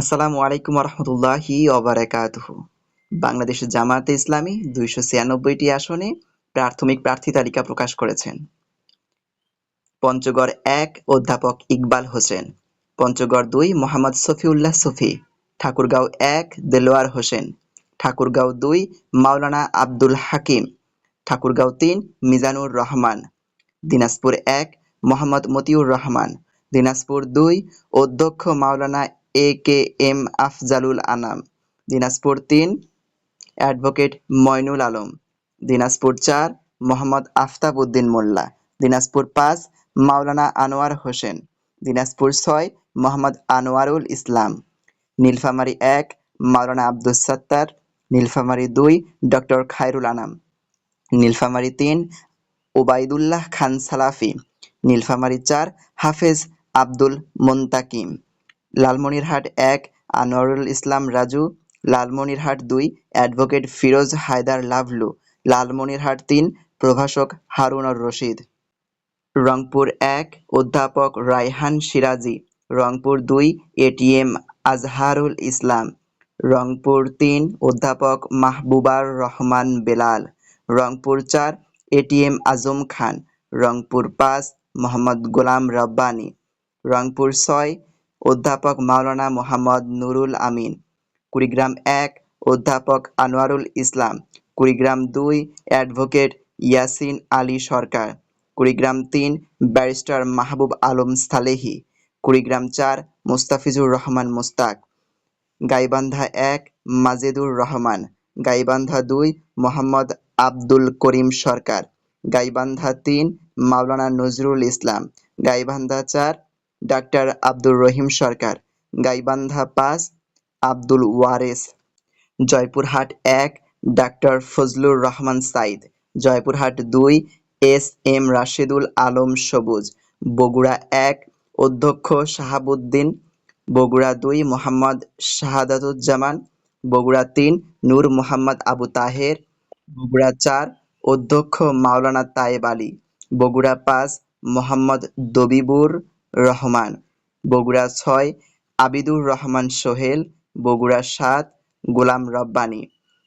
আসসালামু আলাইকুম রহমতুল্লাহি ওবারাকাতুহু। বাংলাদেশ জামায়াতে ইসলামী দুইশো ছিয়ানব্বইটি আসনে প্রাথমিক প্রার্থী তালিকা প্রকাশ করেছেন। পঞ্চগড় এক অধ্যাপক ইকবাল হোসেন, পঞ্চগড় দুই মোহাম্মদ সফিউল্লাহ সফি, ঠাকুরগাঁও এক দেলোয়ার হোসেন, ঠাকুরগাঁও দুই মাওলানা আব্দুল হাকিম, ঠাকুরগাঁও তিন মিজানুর রহমান, দিনাজপুর এক মোহাম্মদ মতিউর রহমান, দিনাজপুর দুই অধ্যক্ষ মাওলানা A K M Afzalul Anam Dinajpur তিন অ্যাডভোকেট ময়নুল আলম দিনাজপুর চার মোহাম্মদ আফতাব উদ্দিন মোল্লা দিনাজপুর পাঁচ মাওলানা আনোয়ার হোসেন দিনাজপুর ছয় মোহাম্মদ আনোয়ারুল ইসলাম নীলফামারী এক মাওলানা আব্দুস সাত্তার নীলফামারী দুই ডক্টর খায়রুল আনাম নীলফামারী তিন ওবায়দুল্লাহ খান সালাফি নীলফামারী চার হাফেজ আব্দুল মোন্তাকিম লালমনিরহাট এক, আনোয়ারুল ইসলাম রাজু, লালমনিরহাট দুই, অ্যাডভোকেট ফিরোজ হায়দার লাভলু, লালমনিরহাট তিন, প্রভাষক হারুনর রশিদ। রংপুর এক, অধ্যাপক রায়হান সিরাজি। রংপুর দুই, এটিএম আজহারুল ইসলাম। রংপুর তিন, অধ্যাপক মাহবুবার রহমান বেলাল। রংপুর চার, এটিএম আজম খান। রংপুর পাঁচ, মোহাম্মদ গোলাম রব্বানী। রংপুর ছয় অধ্যাপক মাওলানা মোহাম্মদ নুরুল আমিন, কুড়িগ্রাম এক অধ্যাপক আনোয়ারুল ইসলাম, কুড়িগ্রাম দুই অ্যাডভোকেট ইয়াসিন আলী সরকার, কুড়িগ্রাম তিন ব্যারিস্টার মাহবুব আলম সালেহি, কুড়িগ্রাম চার মুস্তাফিজুর রহমান মুস্তাক, গাইবান্ধা এক মাজেদুর রহমান, গাইবান্ধা দুই মোহাম্মদ আব্দুল করিম সরকার, গাইবান্ধা তিন মাওলানা নজরুল ইসলাম, গাইবান্ধা চার ডাক্তার আব্দুর রহিম সরকার, গাইবান্ধা পাঁচ, আব্দুল ওয়ারেস, জয়পুরহাট এক, ডাক্তার ফজলুর রহমান সাইদ, জয়পুরহাট দুই, এস এম রাশেদুল আলম সবুজ, বগুড়া এক, অধ্যক্ষ শাহাবুদ্দিন, বগুড়া দুই, মোহাম্মদ শাহাদাতুজ্জামান, বগুড়া তিন, নূর মোহাম্মদ আবু তাহের, বগুড়া চার, অধ্যক্ষ মাওলানা তায়েব আলী, বগুড়া পাঁচ, মোহাম্মদ দবিবুর রহমান। বগুড়া ছয়, আবিদুর রহমান সোহেল। বগুড়া সাত, গোলাম রব্বানী।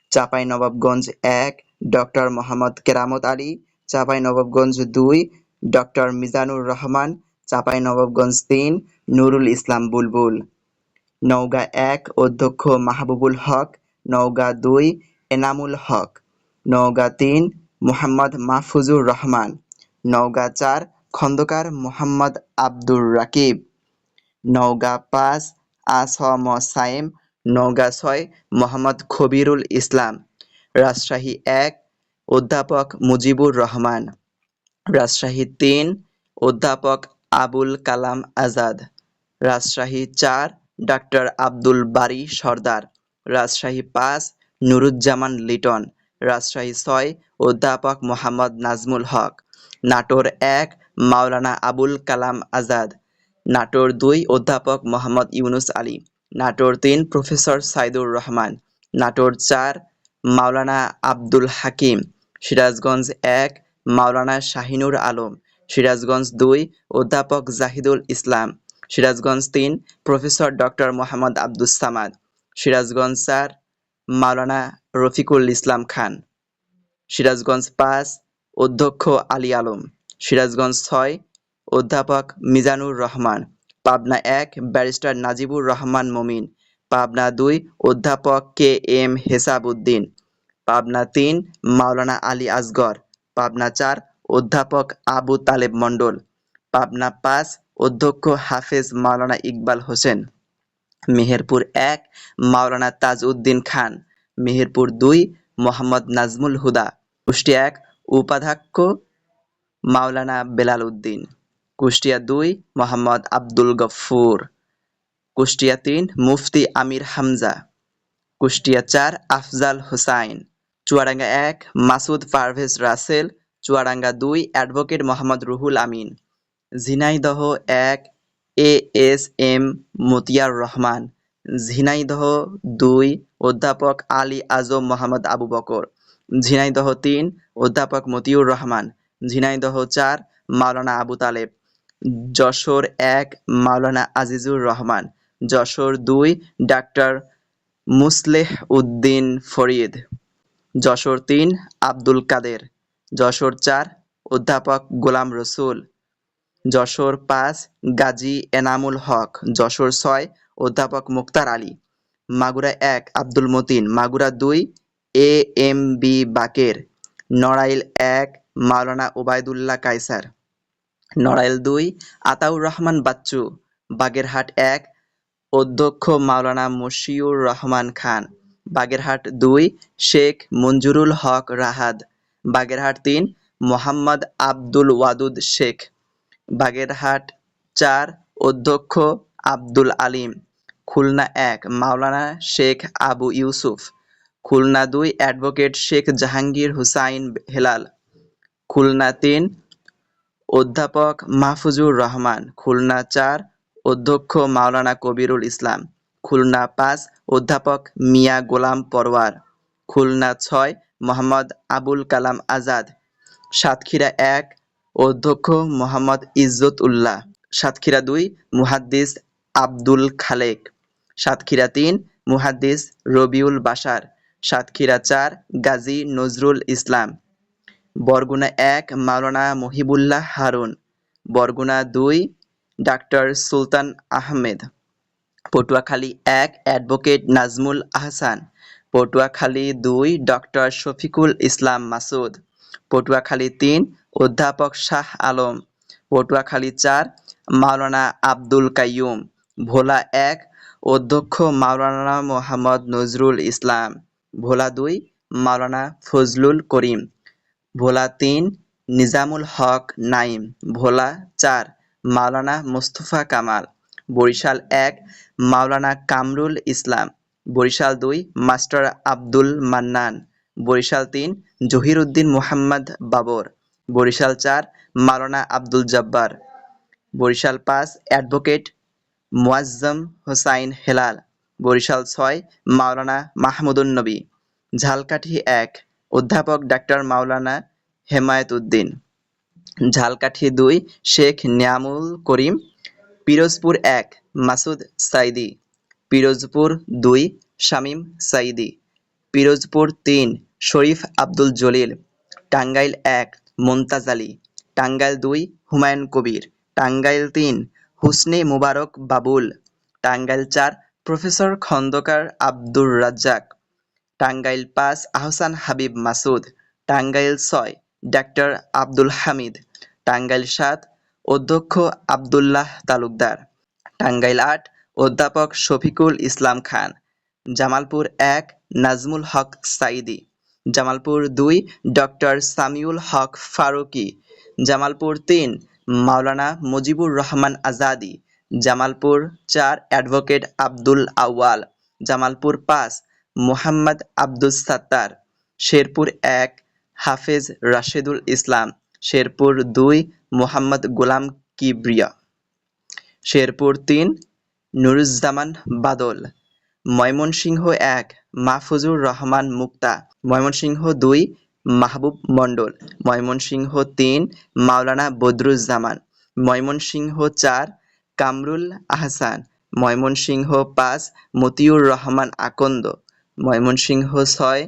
চাঁপাইনবাবগঞ্জ এক, ডক্টর মোহাম্মদ কেরামত আলী। চাপাই নবাবগঞ্জ দুই, ডক্টর মিজানুর রহমান। চাপাই নবাবগঞ্জ তিন, নুরুল ইসলাম বুলবুল। নওগাঁ এক, অধ্যক্ষ মাহবুবুল হক। নওগাঁ দুই, এনামুল হক। নওগাঁ তিন, মোহাম্মদ মাহফুজুর রহমান। নওগাঁ চার খন্দকার মোহাম্মদ আব্দুর রাকিব। নওগাঁ পাঁচ আসম সাইম নওগাঁ ছয়, মোহাম্মদ খবিরুল ইসলাম। রাজশাহী এক, অধ্যাপক মুজিবুর রহমান। রাজশাহী তিন, অধ্যাপক আবুল কালাম আজাদ। রাজশাহী চার, ডাক্তার আব্দুল বারী সর্দার। রাজশাহী পাঁচ, নুরুজ্জামান লিটন। রাজশাহী ছয়, অধ্যাপক মোহাম্মদ নাজমুল হক। নাটোর এক মাওলানা আবুল কালাম আজাদ, নাটোর দুই অধ্যাপক মোহাম্মদ ইউনুস আলী, নাটোর তিন প্রফেসর সাইদুর রহমান, নাটোর চার মাওলানা আব্দুল হাকিম, সিরাজগঞ্জ এক মাওলানা শাহিনুর আলম, সিরাজগঞ্জ দুই অধ্যাপক জাহিদুল ইসলাম, সিরাজগঞ্জ তিন প্রফেসর ডক্টর মোহাম্মদ আব্দুস সামাদ, সিরাজগঞ্জ চার মাওলানা রফিকুল ইসলাম খান, সিরাজগঞ্জ পাঁচ অধ্যক্ষ আলী আলম। সিরাজগঞ্জ ছয়, অধ্যাপক মিজানুর রহমান, পাবনা এক, ব্যারিস্টার নাজিবুর রহমান মমিন, পাবনা দুই, অধ্যাপক কে এম হেসাব উদ্দিন পাবনা তিন, মাওলানা আলী আসগর, পাবনা চার, অধ্যাপক আবু তালেব মণ্ডল, পাবনা পাঁচ, অধ্যক্ষ হাফেজ মাওলানা ইকবাল হোসেন, মেহেরপুর এক, মাওলানা তাজ উদ্দিন খান, মেহেরপুর দুই, মোহাম্মদ নাজমুল হুদা কুষ্টিয়া এক, উপাধ্যক্ষ মাওলানা বেলাল উদ্দিন। কুষ্টিয়া দুই, মোহাম্মদ আব্দুল গফুর। কুষ্টিয়া তিন, মুফতি আমির হামজা। কুষ্টিয়া চার, আফজাল হোসাইন। চুয়াডাঙ্গা এক, মাসুদ পারভেজ রাসেল। চুয়াডাঙ্গা দুই, অ্যাডভোকেট মোহাম্মদ রুহুল আমিন। ঝিনাইদহ এক A S M Motiar Rahman. Jhenaidah দুই, অধ্যাপক আলী আজম মোহাম্মদ আবু বকর। ঝিনাইদহ তিন, অধ্যাপক মতিউর রহমান। ঝিনাইদহ চার, মাওলানা আবু তালেব। যশোর এক, মাওলানা আজিজুর রহমান। যশোর দুই, ডাক্তার মুসলেহ উদ্দিন ফরিদ। যশোর তিন, আব্দুল কাদের। যশোর চার, অধ্যাপক গোলাম রসুল। যশোর পাঁচ, গাজী এনামুল হক। যশোর ছয়, অধ্যাপক মুক্তার আলী। মাগুরা এক, আব্দুল মতিন। মাগুরা দুই, A M B Baker. Narail এক মাওলানা ওবায়দুল্লাহ কায়সার। নড়াইল দুই, আতাউর রহমান বাচ্চু। বাগেরহাট এক, অধ্যক্ষ মাওলানা মশিউর রহমান খান। বাগেরহাট দুই, শেখ মঞ্জুরুল হক রাহাদ বাগেরহাট তিন, মোহাম্মদ আব্দুল ওয়াদুদ শেখ। বাগেরহাট চার, অধ্যক্ষ আব্দুল আলিম। খুলনা এক, মাওলানা শেখ আবু ইউসুফ। খুলনা দুই, অ্যাডভোকেট শেখ জাহাঙ্গীর হুসাইন হেলাল। খুলনা তিন, অধ্যাপক মাহফুজুর রহমান, খুলনা চার, অধ্যক্ষ মাওলানা কবিরুল ইসলাম, খুলনা পাঁচ, অধ্যাপক মিয়া গোলাম পরওয়ার, খুলনা ছয়, মোহাম্মদ আবুল কালাম আজাদ, সাতক্ষীরা এক, অধ্যক্ষ মোহাম্মদ ইজ্জত উল্লাহ সাতক্ষীরা দুই, মুহাদ্দিস আব্দুল খালেক, সাতক্ষীরা তিন, মুহাদ্দিস রবিউল বাশার, সাতক্ষীরা চার, গাজী নজরুল ইসলাম বরগুনা এক, মাওলানা মহিবুল্লাহ হারুন। বরগুনা দুই, ডাক্তার সুলতান আহমেদ। পটুয়াখালী এক, অ্যাডভোকেট নাজমুল আহসান। পটুয়াখালী দুই ডক্টর শফিকুল ইসলাম মাসুদ। পটুয়াখালী তিন, অধ্যাপক শাহ আলম। পটুয়াখালী চার, মাওলানা আব্দুল কাইয়ুম। ভোলা এক, অধ্যক্ষ মাওলানা মোহাম্মদ নজরুল ইসলাম। ভোলা দুই, মাওলানা ফজলুল করিম। ভোলা তিন, নিজামুল হক নাইম, ভোলা চার, মাওলানা মোস্তফা কামাল। বরিশাল এক, মাওলানা কামরুল ইসলাম। বরিশাল দুই, মাস্টার আব্দুল মান্নান। বরিশাল তিন, জহিরুদ্দিন মোহাম্মদ বাবর। বরিশাল চার, মাওলানা আব্দুল জব্বার। বরিশাল পাঁচ, অ্যাডভোকেট মুয়াজ্জম হোসাইন হেলাল। বরিশাল ছয়, মাওলানা মাহমুদুন নবী। ঝালকাঠি এক অধ্যাপক ডাক্তার মাওলানা হেমায়েত উদ্দিন। ঝালকাঠি দুই, শেখ নিয়ামুল করিম। পিরোজপুর এক, মাসুদ সাইদি। পিরোজপুর দুই, শামীম সাইদি। পিরোজপুর তিন, শরীফ আব্দুল জলিল। টাঙ্গাইল এক, মুমতাজ আলী। টাঙ্গাইল দুই, হুমায়ুন কবির। টাঙ্গাইল তিন, হুসনে মুবারক বাবুল। টাঙ্গাইল চার, প্রফেসর খন্দকার আব্দুর রাজ্জাক। টাঙ্গাইল পাঁচ, আহসান হাবিব মাসুদ। টাঙ্গাইল ছয়, ডাক্তার আব্দুল হামিদ। টাঙ্গাইল সাত, অধ্যক্ষ আব্দুল্লাহ তালুকদার। টাঙ্গাইল আট, অধ্যাপক শফিকুল ইসলাম খান। জামালপুর এক, নাজমুল হক সাইদি জামালপুর দুই, ডক্টর সামিউল হক ফারুকি। জামালপুর তিন, মাওলানা মুজিবুর রহমান আজাদি। জামালপুর চার, অ্যাডভোকেট আব্দুল আউয়াল। জামালপুর পাঁচ মোহাম্মদ আব্দুস সাত্তার, শেরপুর এক, হাফেজ রাশেদুল ইসলাম, শেরপুর দুই, মোহাম্মদ গোলাম কিবরিয়া। শেরপুর তিন, নুরুজ্জামান বাদল। ময়মনসিংহ এক, মাহফুজুর রহমান মুক্তা। ময়মনসিংহ দুই, মাহবুব মণ্ডল। ময়মনসিংহ তিন, মাওলানা বদরুজ্জামান। ময়মনসিংহ চার, কামরুল আহসান। ময়মনসিংহ পাঁচ, মতিউর রহমান আকন্দ। ময়মনসিংহ ছয়,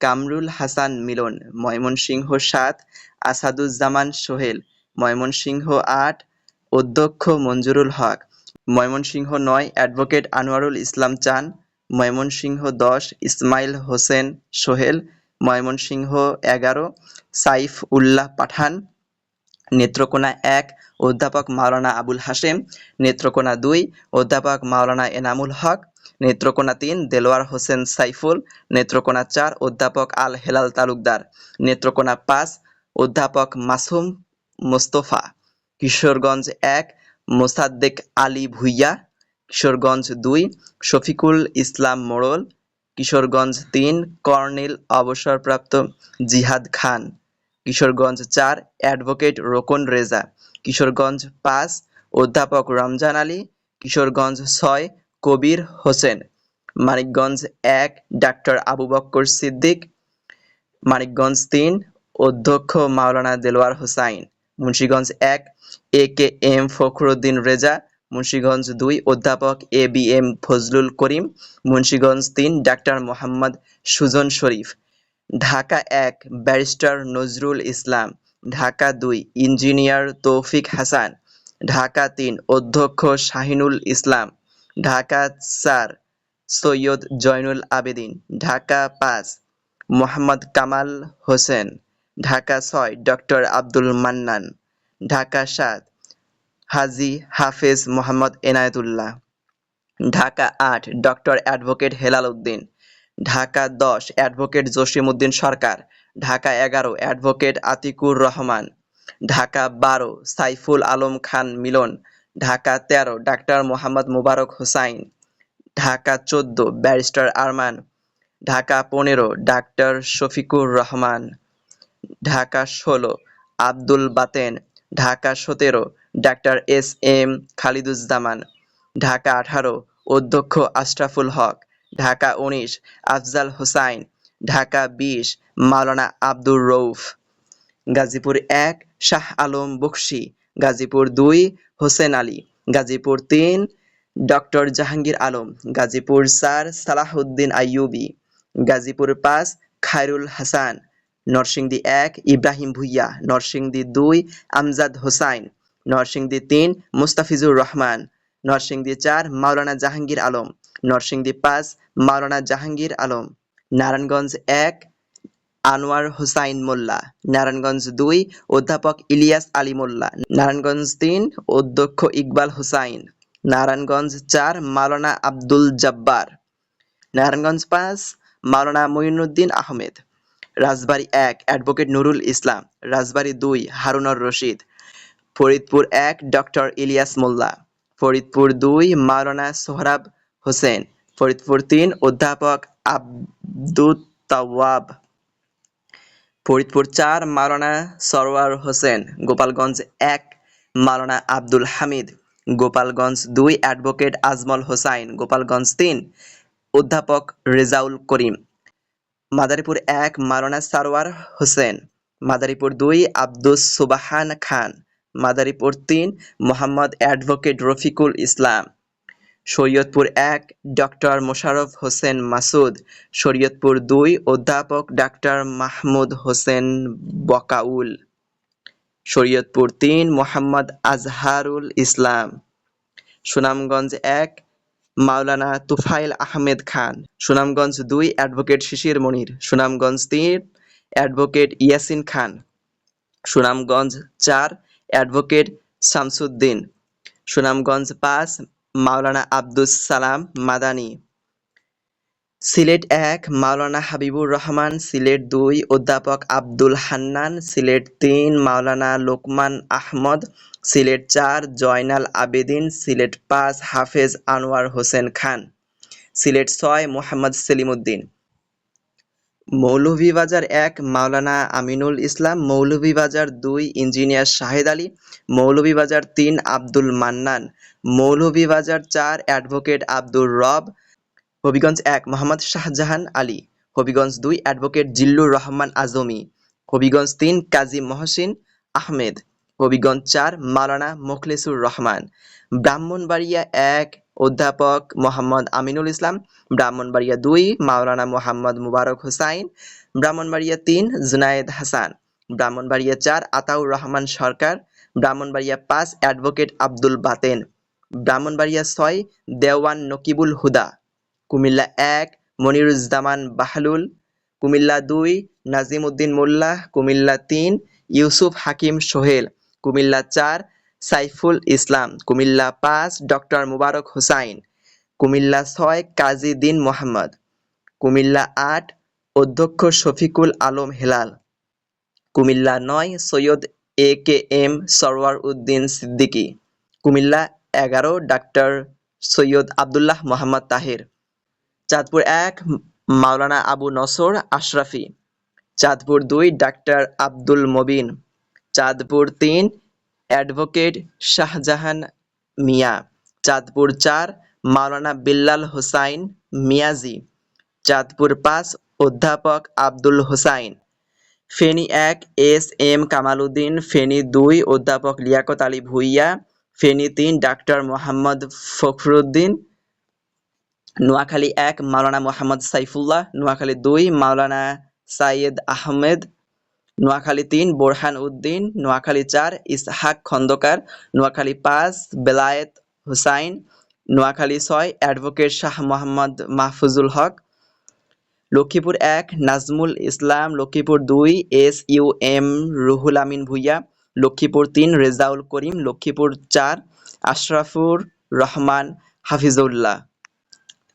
কামরুল হাসান মিলন, ময়মনসিংহ সাত, আসাদুজ্জামান সোহেল, ময়মনসিংহ আট, অধ্যক্ষ মঞ্জুরুল হক, ময়মনসিংহ নয়, অ্যাডভোকেট আনোয়ারুল ইসলাম চান, ময়মনসিংহ দশ, ইসমাইল হোসেন সোহেল, ময়মনসিংহ এগারো, সাইফ উল্লাহ পাঠান, নেত্রকোনা এক, অধ্যাপক মাওলানা আবুল হাসেম নেত্রকোনা দুই, অধ্যাপক মাওলানা এনামুল হক নেত্রকোনা তিন, দেলোয়ার হোসেন সাইফুল, নেত্রকোনা চার, অধ্যাপক আল হেলাল তালুকদার। নেত্রকোনা পাঁচ, অধ্যাপক মাসুম মোস্তফা। কিশোরগঞ্জ এক, মোসাদ্দেক আলী ভুইয়া। কিশোরগঞ্জ দুই, শফিকুল ইসলাম মোড়ল। কিশোরগঞ্জ তিন, কর্নেল অবসরপ্রাপ্ত জিহাদ খান। কিশোরগঞ্জ চার, অ্যাডভোকেট রোকন রেজা। কিশোরগঞ্জ পাঁচ, অধ্যাপক রমজান আলী। কিশোরগঞ্জ ছয় কবির হোসেন, মানিকগঞ্জ এক, ডাক্তার আবু বক্কর সিদ্দিক, মানিকগঞ্জ তিন, অধ্যক্ষ মাওলানা দেলোয়ার হোসাইন, মুন্সীগঞ্জ এক, A K M Fakhruddin Reza, Munshiganj দুই, অধ্যাপক A B M Fazlul Karim, Munshiganj তিন, ডাক্তার মোহাম্মদ সুজন শরীফ, ঢাকা এক, ব্যারিস্টার নজরুল ইসলাম, ঢাকা দুই, ইঞ্জিনিয়ার তৌফিক হাসান, ঢাকা তিন, অধ্যক্ষ শাহিনুল ইসলাম ঢাকা চার সৈয়দ জয়নুল আবেদিন, ঢাকা পাঁচ মোহাম্মদ কামাল হোসেন, ঢাকা ছয় ডক্টর আব্দুল মান্নান, ঢাকা সাত হাজি হাফেজ মোহাম্মদ এনায়েতুল্লাহ, ঢাকা আট ডক্টর অ্যাডভোকেট হেলাল উদ্দিন, ঢাকা দশ অ্যাডভোকেট জসিমউদ্দিন সরকার, ঢাকা এগারো অ্যাডভোকেট আতিকুর রহমান, ঢাকা বারো সাইফুল আলম খান মিলন ঢাকা তেরো, ডাক্তার মোহাম্মদ মুবারক হোসাইন। ঢাকা চোদ্দ, ব্যারিস্টার আরমান। ঢাকা পনেরো, ডাক্তার শফিকুর রহমান। ঢাকা ষোলো, আব্দুল বাতেন। ঢাকা সতেরো, doctor S M Khaliduzzaman. Dhaka আঠারো, অধ্যক্ষ আশরাফুল হক। ঢাকা উনিশ, আফজাল হোসাইন। ঢাকা বিশ, মাওলানা আব্দুর রৌফ গাজীপুর এক, শাহ আলম বকশি গাজীপুর দুই, হোসেন আলী। গাজীপুর তিন, ডক্টর জাহাঙ্গীর আলম। গাজীপুর চার, সালাহউদ্দিন আইয়ুবি। গাজীপুর পাঁচ, খায়রুল হাসান। নরসিংদী এক, ইব্রাহিম ভুইয়া। নরসিংদী দুই, আমজাদ হোসাইন। নরসিংদী তিন, মুস্তাফিজুর রহমান। নরসিংদী চার, মাওলানা জাহাঙ্গীর আলম। নরসিংদী পাঁচ, মাওলানা জাহাঙ্গীর আলম। নারায়ণগঞ্জ এক আনোয়ার হোসাইন মোল্লা, নারায়ণগঞ্জ দুই, অধ্যাপক ইলিয়াস আলী মোল্লা, নারায়ণগঞ্জ তিন, অধ্যক্ষ ইকবাল হোসাইন, নারায়ণগঞ্জ চার, মাওলানা আব্দুল জব্বার, নারায়ণগঞ্জ পাঁচ, মাওলানা মঈনুদ্দিন আহমেদ, রাজবাড়ী এক, অ্যাডভোকেট নুরুল ইসলাম, রাজবাড়ী দুই, হারুনর রশিদ, ফরিদপুর এক, ডক্টর ইলিয়াস মোল্লা, ফরিদপুর দুই, মাওলানা সোহরাব হোসেন, ফরিদপুর তিন, অধ্যাপক আব্দুত তাওয়াব। ফরিদপুর চার, মাওলানা সরওয়ার হোসেন, গোপালগঞ্জ এক, মাওলানা আব্দুল হামিদ, গোপালগঞ্জ দুই, অ্যাডভোকেট আজমল হোসাইন, গোপালগঞ্জ তিন, অধ্যাপক রেজাউল করিম। মাদারীপুর এক, মাওলানা সারওয়ার হোসেন। মাদারীপুর দুই, আব্দুস সুবাহান খান। মাদারীপুর তিন, মোহাম্মদ অ্যাডভোকেট রফিকুল ইসলাম। শরীয়তপুর এক, ডক্টর মোশাররফ হোসেন মাসুদ, শরীয়তপুর দুই, অধ্যাপক ডাক্তার মাহমুদ হোসেন বকাউল, শরীয়তপুর তিন, মোহাম্মদ আজহারুল ইসলাম। সুনামগঞ্জ এক, মাওলানা তুফাইল আহমেদ খান। সুনামগঞ্জ দুই, অ্যাডভোকেট শিশির মনির। সুনামগঞ্জ তিন, অ্যাডভোকেট ইয়াসিন খান। সুনামগঞ্জ চার, অ্যাডভোকেট শামসুদ্দিন। সুনামগঞ্জ পাঁচ মাওলানা আব্দুস সালাম মাদানি। সিলেট এক, মাওলানা হাবিবুর রহমান, সিলেট দুই, অধ্যাপক আব্দুল হান্নান, সিলেট তিন, মাওলানা লোকমান আহমদ, সিলেট চার, জয়নাল আবেদিন, সিলেট পাঁচ, হাফেজ আনোয়ার হোসেন খান। সিলেট ছয়, মোহাম্মদ সেলিমউদ্দিন মৌলভীবাজার এক, মাওলানা আমিনুল ইসলাম, মৌলভীবাজার দুই, ইঞ্জিনিয়ার শাহেদ আলী, মৌলভীবাজার তিন, আব্দুল মান্নান, মৌলভীবাজার চার, অ্যাডভোকেট আব্দুর রব, হবিগঞ্জ এক, মোহাম্মদ শাহজাহান আলী, হবিগঞ্জ দুই, অ্যাডভোকেট জিল্লুর রহমান আজমি, হবিগঞ্জ তিন, কাজী মহসিন আহমেদ, হবিগঞ্জ চার, মাওলানা মোখলেসুর রহমান, ব্রাহ্মণবাড়িয়া এক অধ্যাপক মোহাম্মদ আমিনুল ইসলাম, ব্রাহ্মণবাড়িয়া দুই, মাওলানা মোহাম্মদ মুবারক হোসাইন, ব্রাহ্মণবাড়িয়া তিন, জুনায়েদ হাসান, ব্রাহ্মণবাড়িয়া চার, আতাউর রহমান সরকার, ব্রাহ্মণবাড়িয়া পাঁচ, অ্যাডভোকেট আব্দুল বাতেন, ব্রাহ্মণবাড়িয়া ছয়, দেওয়ান নকিবুল হুদা, কুমিল্লা এক, মনিরুজ্জামান বাহলুল, কুমিল্লা দুই নাজিম উদ্দিন মোল্লা কুমিল্লা তিন, ইউসুফ হাকিম সোহেল, কুমিল্লা চার সাইফুল ইসলাম, কুমিল্লা পাঁচ, ডক্টর মুবারক হুসাইন, কুমিল্লা ছয়, কাজী দিন মোহাম্মদ, কুমিল্লা আট, অধ্যক্ষ শফিকুল আলম হেলাল, কুমিল্লা নয়, Syed A K M Sarwar Uddin Siddiqui, Comilla এগারো, ডাক্তার সৈয়দ আবদুল্লাহ মোহাম্মদ তাহের, চাঁদপুর এক, মাওলানা আবু নসর আশরাফি, চাঁদপুর দুই, ডাক্তার আব্দুল মবিন, চাঁদপুর তিন অ্যাডভোকেট শাহজাহান মিয়া, চাঁদপুর চার, মাওলানা বিল্লাল হোসাইন মিয়াজি, চাঁদপুর পাঁচ, অধ্যাপক আব্দুল হোসাইন, ফেনী এক, এস এম কামাল উদ্দিন ফেনী দুই, অধ্যাপক লিয়াকত আলী ভুইয়া, ফেনী তিন, ডাক্তার মোহাম্মদ ফখরুদ্দিন, নোয়াখালী এক, মাওলানা মোহাম্মদ সাইফুল্লাহ, নোয়াখালী দুই, মাওলানা সাইয়েদ আহমেদ নোয়াখালী তিন, বোরহান উদ্দিন, নোয়াখালী চার, ইসহাক খন্দকার, নোয়াখালী পাঁচ, বেলায়েত হুসাইন, নোয়াখালী ছয়, অ্যাডভোকেট শাহ মোহাম্মদ মাহফুজুল হক, লক্ষ্মীপুর এক, নাজমুল ইসলাম, লক্ষ্মীপুর দুই S U M Ruhul Amin Bhuiyan, Lakshmipur তিন, রেজাউল করিম, লক্ষ্মীপুর চার, আশরাফুর রহমান হাফিজউল্লাহ।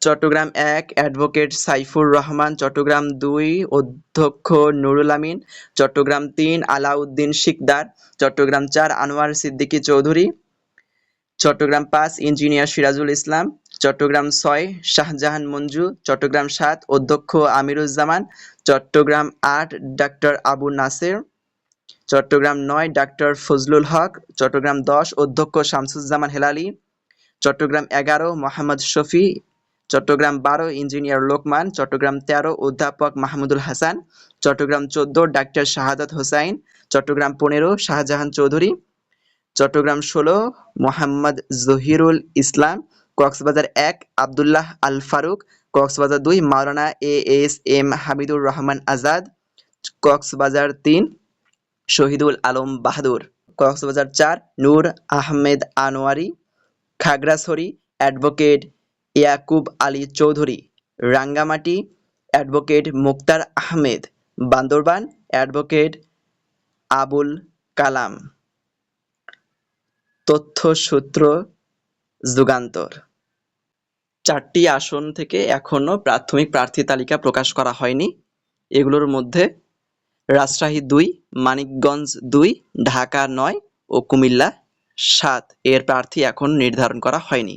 চট্টগ্রাম এক, অ্যাডভোকেট সাইফুর রহমান চট্টগ্রাম দুই, অধ্যক্ষ নুরুল আমিন চট্টগ্রাম তিন, আলাউদ্দিন শিকদার চট্টগ্রাম চার, আনোয়ার সিদ্দিকী চৌধুরী চট্টগ্রাম পাঁচ, ইঞ্জিনিয়ার সিরাজুল ইসলাম চট্টগ্রাম ছয়, শাহজাহান মঞ্জু চট্টগ্রাম সাত, অধ্যক্ষ আমিরুজ্জামান চট্টগ্রাম আট, ডাক্তার আবু নাসের চট্টগ্রাম নয়, ডাক্তার ফজলুল হক চট্টগ্রাম দশ, অধ্যক্ষ শামসুজ্জামান হেলালি চট্টগ্রাম এগারো, মোহাম্মদ শফি চট্টগ্রাম বারো ইঞ্জিনিয়ার লোকমান, চট্টগ্রাম তেরো অধ্যাপক মাহমুদুল হাসান, চট্টগ্রাম চোদ্দ ডাক্তার শাহাদাত হোসাইন, চট্টগ্রাম পনেরো শাহজাহান চৌধুরী, চট্টগ্রাম ষোলো মোহাম্মদ জহিরুল ইসলাম, কক্সবাজার এক আব্দুল্লাহ আল ফারুক, কক্সবাজার দুই Maulana A S M Hamidur Rahman Azad, Cox's Bazar তিন শহীদুল আলম বাহাদুর, কক্সবাজার চার Nur Ahmed Anwari, Khagrachari advocate Yakub Ali Chowdhury, Rangamati advocate Mukhtar Ahmed, Bandarban advocate Abul Kalam. তথ্যসূত্র, Jugantor. চারটি আসন থেকে এখনও প্রাথমিক প্রার্থী তালিকা প্রকাশ করা হয়নি। এগুলোর মধ্যে রাজশাহী দুই, মানিকগঞ্জ দুই, ঢাকা নয় ও কুমিল্লা সাত এর প্রার্থী এখন নির্ধারণ করা হয়নি।